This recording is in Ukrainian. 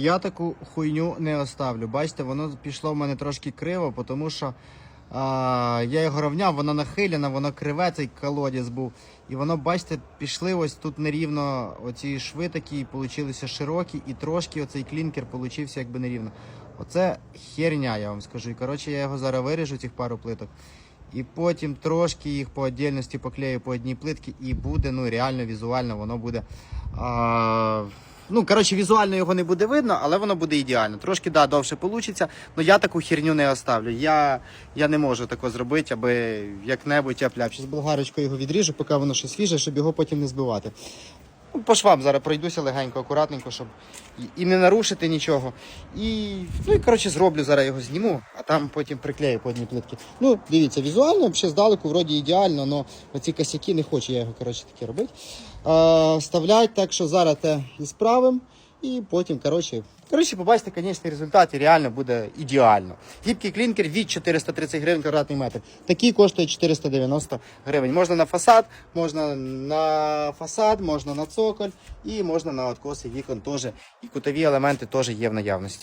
Я таку хуйню не оставлю. Бачите, воно пішло в мене трошки криво, тому що а, я його рівняв, воно нахилена, воно криве, цей колодязь був. І воно, бачите, пішли ось тут нерівно оці шви такі, получилися широкі, і трошки оцей клінкер получився якби нерівно. Оце херня, я вам скажу. І коротше, я його зараз виріжу, цих пару плиток. І потім трошки їх по віддільності поклею по одній плитці, і буде, ну реально візуально воно буде. А, ну, коротше, візуально його не буде видно, але воно буде ідеально. Трошки да, довше вийде, але я таку херню не оставлю. Я, я не можу тако зробити, аби як-небудь я пляп. З болгарочкою його відріжу, поки воно ще свіже, щоб його потім не збивати. Ну, По швам зараз пройдуся легенько, акуратненько, щоб і, не нарушити нічого. І, ну і коротше зроблю зараз його зніму, а там потім приклею по одній плитці. Ну, дивіться, візуально, ще здалеку вроді ідеально, але оці косяки не хочу я його коротше такі робити. А, вставлять, так що зараз те і справимо. І потім, коротше, коротше, побачите, конечний результат і реально буде ідеально. Гібкий клінкер від 430 гривень квадратний метр. Такий коштує 490 гривень. Можна на фасад, можна на фасад, можна на цоколь і можна на откоси вікон теж. І кутові елементи теж є в наявності.